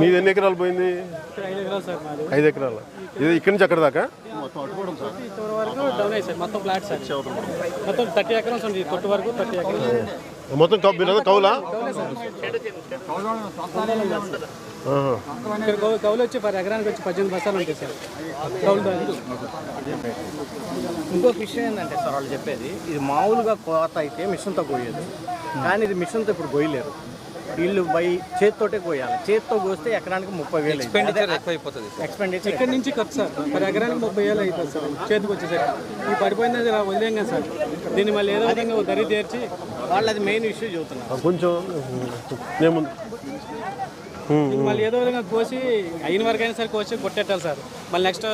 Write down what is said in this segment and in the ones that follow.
మీది ఎన్ని ఎకరాలు పోయింది? ఐదు ఎకరాలు? ఇది ఇక్కడి నుంచి అక్కడ దాకా? మొత్తం ఫ్లాట్ మొత్తం థర్టీ కొట్టు వరకు థర్టీ మొత్తం కౌ మీరు కౌలా? కౌలు వచ్చి పర్ ఎకరానికి వచ్చి పద్దెనిమిది బస్సాలు ఉంటాయి సార్ కౌలు ఇంకొక విషయం ఏంటంటే సార్ వాళ్ళు చెప్పేది ఇది మామూలుగా కోత అయితే మిషన్తో కోయేది కానీ ఇది మిషన్తో ఇప్పుడు కోయలేరు. వీళ్ళు బై చేతితోటే కోయాలి చేతితో కోస్తే ఎకరానికి ముప్పై వేలు ఎక్స్పెండిచర్ ఇక్కడి నుంచి ఖర్చు సార్? పర్ ఎకరానికి ముప్పై వేలు అవుతుంది సార్. చేతికి వచ్చేసరికి. ఈ పడిపోయింది ఇలా వదిలేం కదా సార్. దీన్ని మళ్ళీ ఏదో విధంగా దరి తీర్చి వాళ్ళు అది మెయిన్ ఇష్యూ చెబుతున్నారు ఆ, కొంచెం మళ్ళీ ఏదో విధంగా కోసి అయిన వరకు అయినా సరే కోసి కొట్టేట్టాలి సార్. మళ్ళీ నెక్స్ట్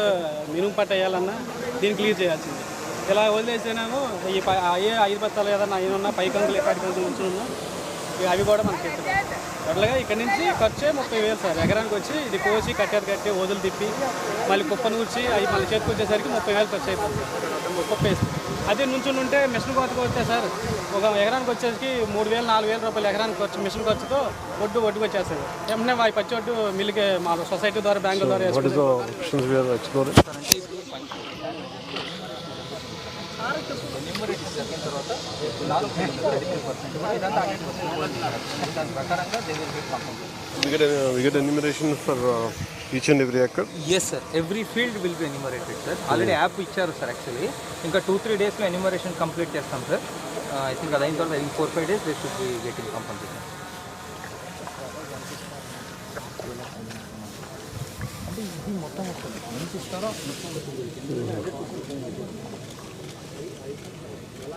మినుము పట్ట వేయాలన్నా దీన్ని క్లియర్ చేయాల్సింది. ఇలా వదిలేసేనాము ఈ అయ్యే ఐదు బత్తాలు ఏదన్నా అయిన ఉన్నా పై కంకులు ఇవి అవి కూడా మనకి అట్లాగా ఇక్కడ నుంచి ఖర్చే ముప్పై వేలు సార్. ఎకరానికి వచ్చి ఇది కోసి కట్టేది కట్టి వదులు తిప్పి మళ్ళీ కుప్పను కూర్చి అవి మళ్ళీ చేతికి వచ్చేసరికి ముప్పై వేలు ఖర్చు అయిపోతుంది. కుప్ప వేసి అదే నుంచుని ఉంటే మిషన్ కోతకు వస్తే సార్ ఒక ఎకరానికి వచ్చేసరికి మూడు వేలు నాలుగు వేల రూపాయలు ఎకరానికి ఖర్చు మిషన్ ఖర్చుతో ఒడ్డు ఒడ్డుకు వచ్చేస్తుంది ఏమన్నా అవి పచ్చి ఒడ్డు మిల్లుకి మా సొసైటీ ద్వారా బ్యాంకుల ద్వారా we are exploring we get a, we get enumeration for uh, each and every acre? Yes sir every field will be enumerated sir already app ఇచ్చారు సార్ యాక్చువల్లీ ఇంకా టూ త్రీ డేస్లో ఎన్యూమరేషన్ కంప్లీట్ చేస్తాం sir I think అది అయిన తర్వాత ఇంక four five days they should be getting compulsory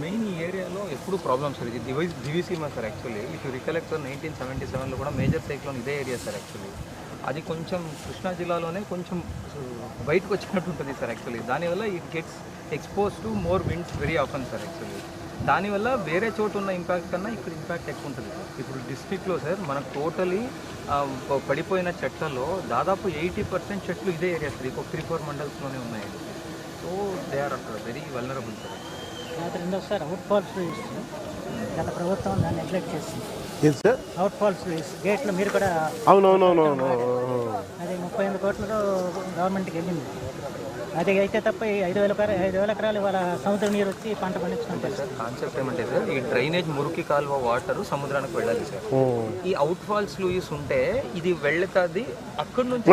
main ఈ ఏరియాలో ఎప్పుడు ప్రాబ్లమ్ సార్ ఇది device Diviseema sir actually if you recollect sir nineteen seventy సెవెన్లో కూడా మేజర్ సైక్లోన్ ఇదే ఏరియా సార్ యాక్చువల్లీ అది కొంచెం కృష్ణా జిల్లాలోనే కొంచెం బయటకు వచ్చినట్టు ఉంటుంది సార్ యాక్చువల్లీ దానివల్ల it gets expose to more winds very often sir actually దానివల్ల వేరే చోటు ఉన్న ఇంపాక్ట్ కన్నా ఇక్కడ ఇంపాక్ట్ ఎక్కువ ఉంటుంది ఇప్పుడు డిస్ట్రిక్ట్లో సార్ మనకు టోటలీ పడిపోయిన చెట్లలో దాదాపు ఎయిటీ పర్సెంట్ చెట్లు ఇదే ఏరియా సార్ ఇంకో త్రీ ఫోర్ మండల్స్లోనే ఉన్నాయి so they are very vulnerable sir తర్వాత రెండోసారి అవుట్ ఫాల్స్ రిలీజ్ గత ప్రభుత్వం దాన్ని నెగ్లెక్ట్ చేసింది. ఏది సార్? అవుట్ ఫాల్స్ గేట్లు మీరు కూడా అవునవునవునవును అది ముప్పై ఎనిమిది కోట్లతో గవర్నమెంట్కి వెళ్ళింది. అది అయితే తప్ప ఈ ఐదు వేల ఎకరా ఐదు వేల ఎకరాలు ఇవాళ సముద్ర నీరు వచ్చి పంట పండించుకుంటారు సార్ కాన్సెప్ట్ ఏమంటే సార్ ఈ డ్రైనేజ్ మురికి కాలువ వాటర్ సముద్రానికి వెళ్ళాలి సార్. ఈ అవుట్ ఫాల్స్ లూయిస్ ఉంటే ఇది వెళ్తాది అక్కడ నుంచి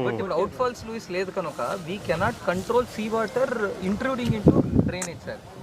బట్ ఇప్పుడు అవుట్ ఫాల్స్ లూయిస్ లేదు కనుక we cannot control sea water intruding into drainage sir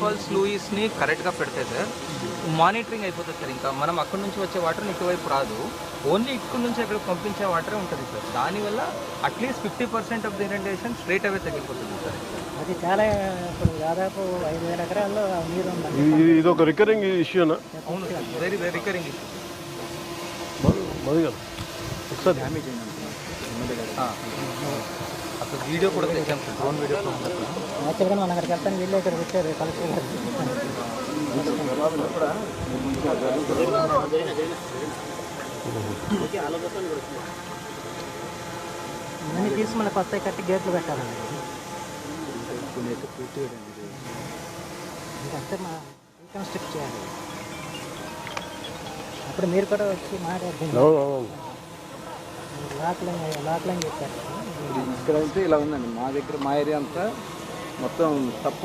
ఫాల్స్ని కరెక్ట్గా పెడితే సార్ మానిటరింగ్ అయిపోతుంది సార్ ఇంకా మనం అక్కడ నుంచి వచ్చే వాటర్ ఇటువైపు రాదు. ఓన్లీ ఇక్కడ నుంచి అక్కడ పంపించే వాటరే ఉంటుంది సార్ దానివల్ల at least fifty percent of the irrigation straight away తగ్గిపోతుంది సార్ అది చాలా ఇప్పుడు దాదాపు ఐదు వేల ఎకరాల్లో నీరు ఉందండి. ఇది ఒక రికరింగ్ ఇష్యూనా అవును సార్ వెరీ వెరీ రికరింగ్ కదా ఒకసారి. అసలు వీడియో కూడా తెచ్చాం సార్ డ్రోన్ వీడియో యాక్చువల్గా మనం అక్కడికి వెళ్తాను వీళ్ళు ఇక్కడ వచ్చారు కలెక్టర్ గారు. ఇవన్నీ తీసి మళ్ళీ కొత్త కట్టి గేట్లు పెట్టాలండి. ఇదంతా మా రీకన్స్ట్రక్ట్ చేయాలి. అప్పుడు మీరు కూడా వచ్చి మాట్లాడుతుంది అవును అవును. లాక్లైన్ లాక్లైన్ చెప్పారు. ఇక్కడ అయితే ఇలా ఉందండి. మా దగ్గర మా ఏరియా అంతా మొత్తం తప్ప.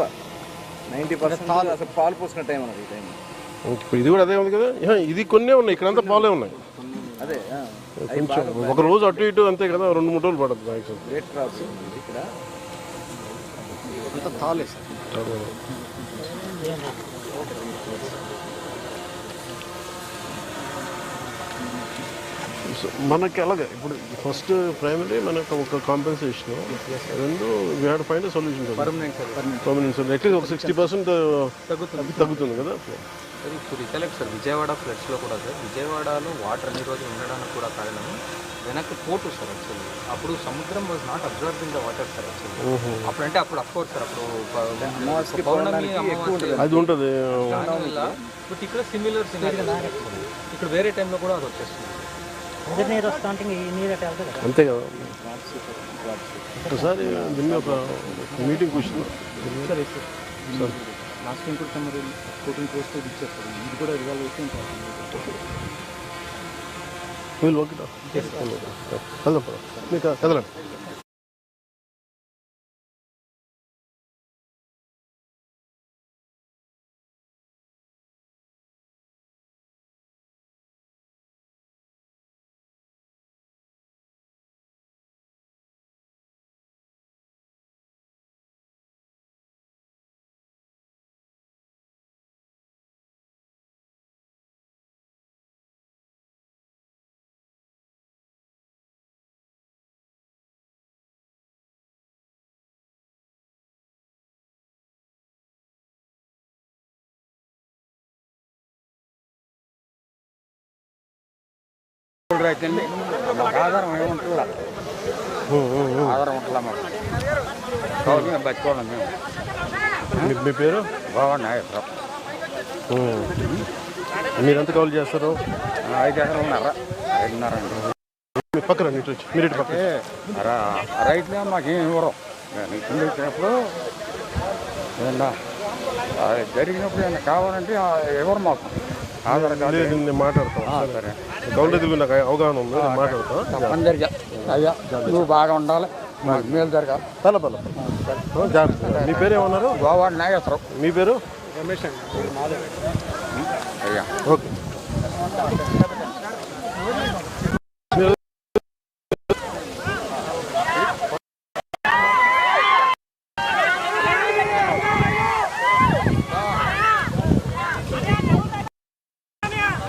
నైంటీ పర్సెంట్ అసలు పాలు పోసుకున్న టైం అన్నది ఈ టైం. ఇప్పుడు ఇది కూడా అదే ఉంది కదా? ఇది కొన్నే ఉన్నాయి ఇక్కడంతా పాలే ఉన్నాయి. అదే కొంచెం ఒక రోజు అటు ఇటు అంతే కదా రెండు మూడు రోజులు పడుతుంది మ్యాక్సిమం రేట్ ఇక్కడ. అంత తాలే సార్. సో మనకి అలాగే ఇప్పుడు ఫస్ట్ ప్రైమరీ మనకు ఒక కాంపెన్సేషన్ రెండు we had find solution permanent sir at least ఒక సిక్స్టీ పర్సెంట్ తగ్గుతుంది. తగ్గుతుంది కదా? సార్ ఇప్పుడు రికలెక్ట్ సార్ విజయవాడ ఫ్లడ్స్లో కూడా సార్ విజయవాడలో వాటర్ అన్ని రోజులు ఉండడానికి కూడా కారణం వెనక్కి పోటు సార్ యాక్చువల్లీ అప్పుడు సముద్రం was not observing the water sir actually అప్పుడు అంటే అప్పుడు అఫ్కోర్స్ సార్ అప్పుడు పౌర్ణమి అది ఉంటుంది. బట్ ఇక్కడ సిమిలర్ ఇక్కడ వేరే టైంలో కూడా అది వచ్చేస్తుంది. నీరు వస్తూ ఈ వెళ్తుంది అంతే కదా. ఒకసారి దీన్ని ఒక మీటింగ్ కూర్చున్నాం లాస్ట్ టైం కూడా మరి ఫోర్టీన్ క్రోర్స్ ఇచ్చేస్తారు ఇది కూడా రిజాల్వ్ వీళ్ళు ఓకే కదలం మీకు కదలండి అయితే మాకు ఆధారం ఏముంటుందా ఆధారం ఉంటుందా మాకు? కాబట్టి మేము బతుకోవాలి మేము. మీ- పేరు? బాగున్నాయి ఉమ్. మీరు ఎంత కాల్ చేస్తారు? ఐదు ఎకరాలు ఉన్నారా. ఐదున్నర మీ పక్కన మీరు ఇటు పక్కన. రైతులే మాకేం ఇవ్వరు. కింద వచ్చినప్పుడు ఏమన్నా జరిగినప్పుడు ఏమన్నా కావాలంటే ఇవ్వరు మాకు. ఆధార్ కార్డు లేదు, నేను మాట్లాడతాను. సరే. గౌండ తెలుగు నాకు అవగాహన ఉంది నేను మాట్లాడతాను అయ్యా నువ్వు బాగా ఉండాలి. మేలు జరగాలి. పల పల పల. జాగ్రత్త. మీ పేరు ఏమన్నారు గోవా నాగేశ్వరం మీ పేరు రమేష్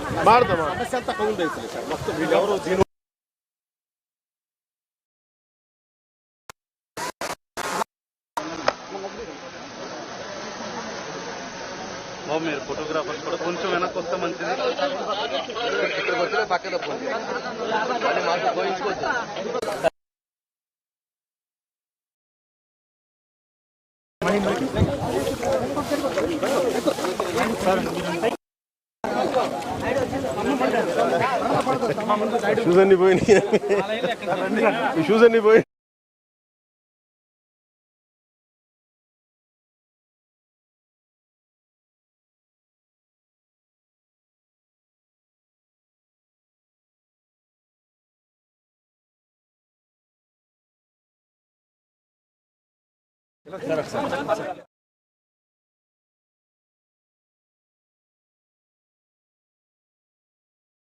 అండి మాదే అయ్యా ఓకే ಮಾಡ್ತಾ మీరు ఫోటోగ్రాఫర్స్ కూడా కొంచెం వెనక్కి వస్తే మంచిది షూస్ అన్ని పోయినాయి ఈ షూస్ అన్ని పోయి